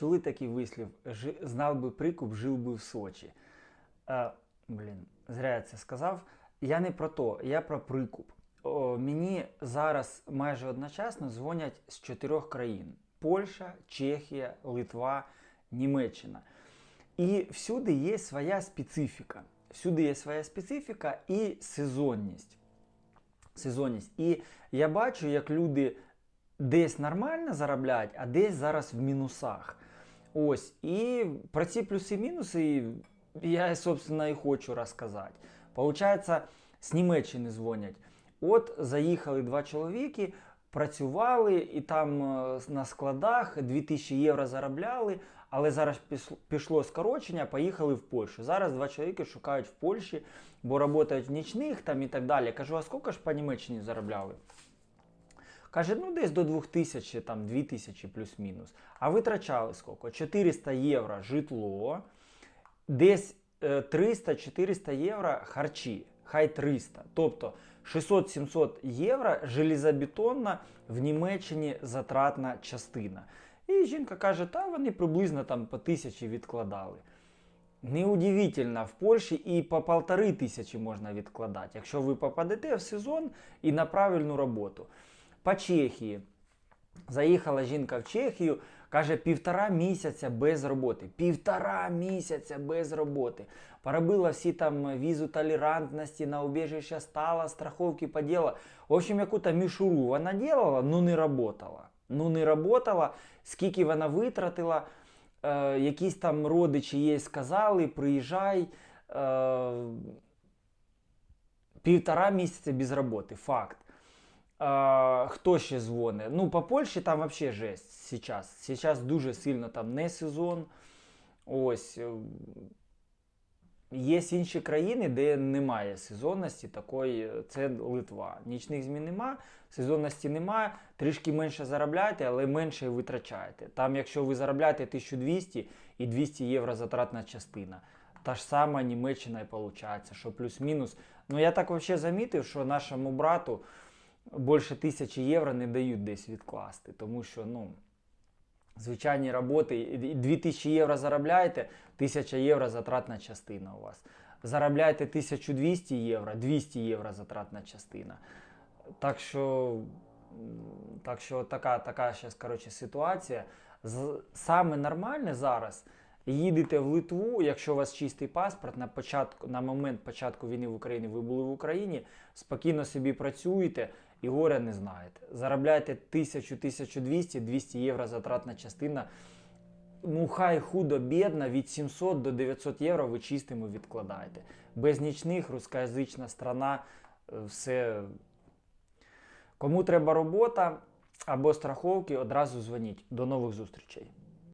чули такий вислів? Знав би прикуп, жив би в Сочі. Е, блін, зря я це сказав. Я не про то, я про прикуп. О, мені зараз майже одночасно дзвонять з чотирьох країн: Польща, Чехія, Литва, Німеччина. І всюди є своя специфіка. Всюди є своя специфіка і сезонність. Сезонність. І я бачу, як люди десь нормально заробляють, а десь зараз в мінусах. Ось. І про ці плюси і мінуси я, собственно, і хочу розказати. Получається, з Німеччини дзвонять. От заїхали два чоловіки, працювали і там е, на складах 2000 євро заробляли, але зараз пішло скорочення, поїхали в Польщу. Зараз два чоловіки шукають в Польщі, бо працюють в нічних там і так далі. Кажу, а скільки ж по Німеччині заробляли? Каже, ну десь до 2000, там 2000 плюс-мінус. А витрачали скільки? 400 євро житло, десь е, 300-400 євро харчі, хай 300. Тобто 600-700 євро железобетонна в Німеччині затратна частина. І жінка каже, та вони приблизно там по тисячі відкладали. Неудивительно, в Польщі і по полтори тисячі можна відкладати, якщо ви попадете в сезон і на правильну роботу. По Чехії. Заїхала жінка в Чехію, каже, півтора місяця без роботи. Півтора місяця без роботи. Поробила всі там візу толерантності, на убіжище стала, страховки поділа. В общем, яку-то мішуру вона делала, ну не работала. Ну не работала, скільки вона витратила, е, якісь там родичі їй сказали, приїжджай. Е, півтора місяця без роботи, факт. Хто ще дзвонить? Ну, по Польщі там взагалі жесть сейчас. Сейчас дуже сильно там не сезон. Ось. е, Є інші країни, де немає сезонності такої, це Литва. Нічних змін нема, сезонності немає, трішки менше заробляєте, але менше витрачаєте. Там, якщо ви заробляєте 1200 і 200 євро затратна частина. Та ж сама Німеччина і виходить, що плюс-мінус. Ну я так взагалі замітив, що нашому брату більше тисячі євро не дають десь відкласти, тому що, ну. Звичайні роботи, 2000 євро заробляєте, 1000 євро затратна частина у вас. Заробляєте 1200 євро, 200 євро затратна частина. Так що, так що така, така зараз, коротше, ситуація. Саме нормальне зараз їдете в Литву, якщо у вас чистий паспорт, на, початку, на момент початку війни в Україні ви були в Україні, спокійно собі працюєте і горя не знаєте. Заробляєте 1000, 1200, 200 євро затратна частина. Ну, хай худо бідно, від 700 до 900 євро ви чистими відкладаєте. Без нічних, рускоязична страна, е, все. Кому треба робота або страховки, одразу дзвоніть. До нових зустрічей.